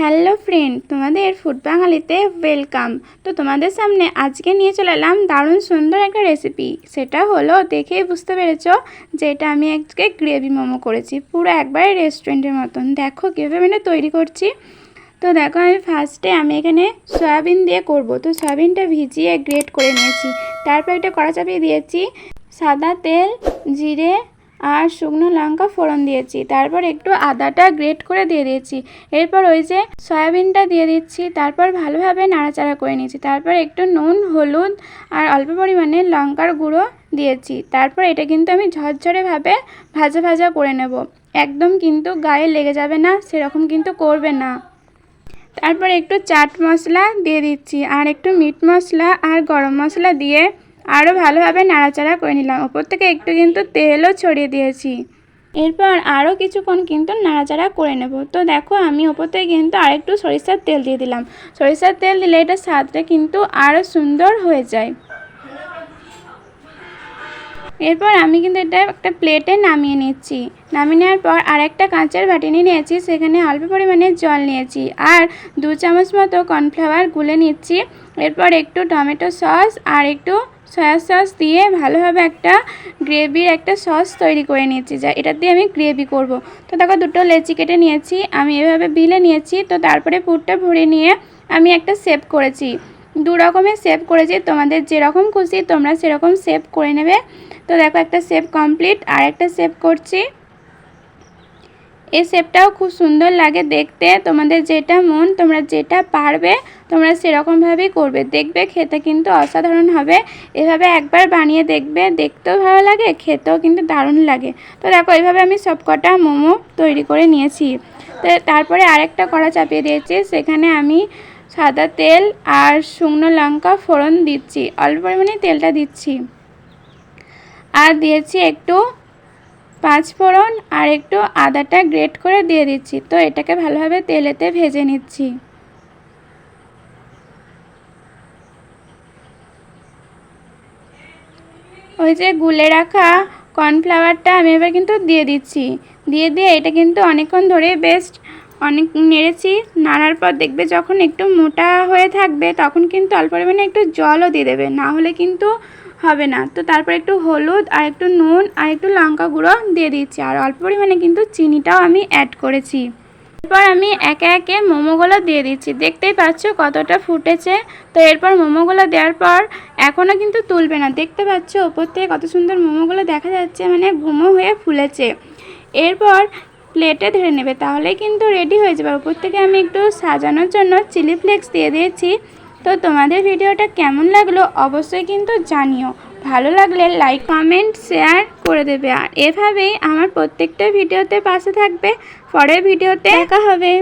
Hello friend, তোমাদের food বাঙালিতে welcome. তো তোমাদের সামনে আজকে নিয়ে চলে এলাম দারুণ সুন্দর একটা রেসিপি সেটা হলো, দেখেই বুঝতে পেরেছ যে এটা আমি আজকে গ্রেভি মোমো করেছি। পুরো একবারে রেস্টুরেন্টের মতন। দেখো কীভাবে মানে তৈরি করছি। তো দেখো, আমি ফার্স্টে আমি এখানে সয়াবিন দিয়ে করব। তো সয়াবিনটা ভিজিয়ে গ্রেট করে নিয়েছি। তারপর একটা কড়া চাপিয়ে দিয়েছি সাদা তেল, জিরে আর শুকনো লঙ্কা ফোড়ন দিয়েছি। তারপর একটু আদাটা গ্রেট করে দিয়ে দিয়েছি। এরপর ওই যে সয়াবিনটা দিয়ে দিচ্ছি। তারপর ভালোভাবে নাড়াচাড়া করে নিয়েছি। তারপর একটু নুন, হলুদ আর অল্প পরিমাণে লঙ্কার গুঁড়ো দিয়েছি। তারপর এটা কিন্তু আমি ঝরঝরেভাবে ভাজা ভাজা করে নেব। একদম কিন্তু গায়ে লেগে যাবে না, সেরকম কিন্তু করবে না। তারপর একটু চাট মশলা দিয়ে দিচ্ছি। আর একটু মিট মশলা আর গরম মশলা দিয়ে আরও ভালোভাবে নাড়াচাড়া করে নিলাম। ওপর থেকে একটু কিন্তু তেলও ছড়িয়ে দিয়েছি। এরপর আরও কিছুক্ষণ কিন্তু নাড়াচাড়া করে নেব। তো দেখো, আমি ওপর থেকে কিন্তু আরেকটু সরিষার তেল দিয়ে দিলাম। সরিষার তেল দিলে এটা স্বাদটা কিন্তু আরও সুন্দর হয়ে যায়। এরপর আমি কিন্তু এটা একটা প্লেটে নামিয়ে নিচ্ছি। নামিয়ে নেওয়ার পর আর একটা কাঁচের বাটিনি নিয়েছি, সেখানে অল্প পরিমাণে জল নিয়েছি আর দু চামচ মতো কর্নফ্লাওয়ার গুলে নিচ্ছি। এরপর একটু টমেটো সস আর একটু সয়া সস দিয়ে ভালোভাবে একটা গ্রেভির একটা সস তৈরি করে নিয়েছি। যা, এটা দিয়ে আমি গ্রেভি করব। তো দেখো, দুটো লেচি কেটে নিয়েছি, আমি এভাবে বিলে নিয়েছি। তো তারপরে পুরটা ভরে নিয়ে আমি একটা সেভ করেছি। দু রকমের সেভ করেছি, তোমাদের যেরকম খুশি তোমরা সেরকম সেভ করে নেবে। তো দেখো, একটা সেভ কমপ্লিট, আর একটা সেভ করছি। এই শেপটাও খুব সুন্দর লাগে দেখতে। তোমাদের যেটা মন, তোমরা যেটা পারবে তোমরা সেরকমভাবেই করবে। দেখবে খেতে কিন্তু অসাধারণ হবে। এভাবে একবার বানিয়ে দেখবে, দেখতেও ভালো লাগে, খেতেও কিন্তু দারুণ লাগে। তো দেখো এইভাবে আমি সবকটা মোমো তৈরি করে নিয়েছি। তো তারপরে আরেকটা কড়া চাপিয়ে দিয়েছি। সেখানে আমি সাদা তেল আর শুকনো লঙ্কা ফোড়ন দিচ্ছি। অল্প পরিমাণে তেলটা দিচ্ছি। আর দিয়েছি একটু পাঁচ ফোড়ন আর একটু আদাটা গ্রেট করে দিয়ে দিচ্ছি। তো এটাকে ভালোভাবে তেলেতে ভেজে নিচ্ছি। ওই যে গুলে রাখা কর্নফ্লাওয়ারটা আমি এবার কিন্তু দিয়ে দিচ্ছি। দিয়ে দিয়ে এটা কিন্তু অনেকক্ষণ ধরে বেস্ট অনেক নেড়েছি, নাড়ার পর দেখবে যখন একটু মোটা হয়ে থাকবে তখন কিন্তু অল্প পরিমাণে একটু জলও দিয়ে দেবে, না হলে কিন্তু হবে না। তো তারপর একটু হলুদ আর একটু নুন আর একটু লঙ্কা গুঁড়ো দিয়ে দিচ্ছি, আর অল্প পরিমাণে কিন্তু চিনিটাও আমি অ্যাড করেছি। এরপর আমি একে একে মোমোগুলো দিয়ে দিচ্ছি। দেখতেই পাচ্ছ কতটা ফুটেছে। তো এরপর মোমোগুলো দেওয়ার পর এখনও কিন্তু তুলবে না। দেখতে পাচ্ছ ওপর থেকে কত সুন্দর মোমোগুলো দেখা যাচ্ছে মানে ঘুমো হয়ে ফুলেছে। এরপর প্লেটে ধরে নেবে, তাহলেই কিন্তু রেডি হয়ে যাবে। উপর থেকে আমি একটু সাজানোর জন্য চিলি ফ্লেক্স দিয়ে দিয়েছি। তো তোমাদের ভিডিওটা কেমন লাগল অবশ্যই কিন্তু জানিও। ভালো লাগলে লাইক কমেন্ট শেয়ার করে দেবে। আর এভাবেই আমার প্রত্যেকটা ভিডিওতে পাশে থাকবে। পরের ভিডিওতে দেখা হবে।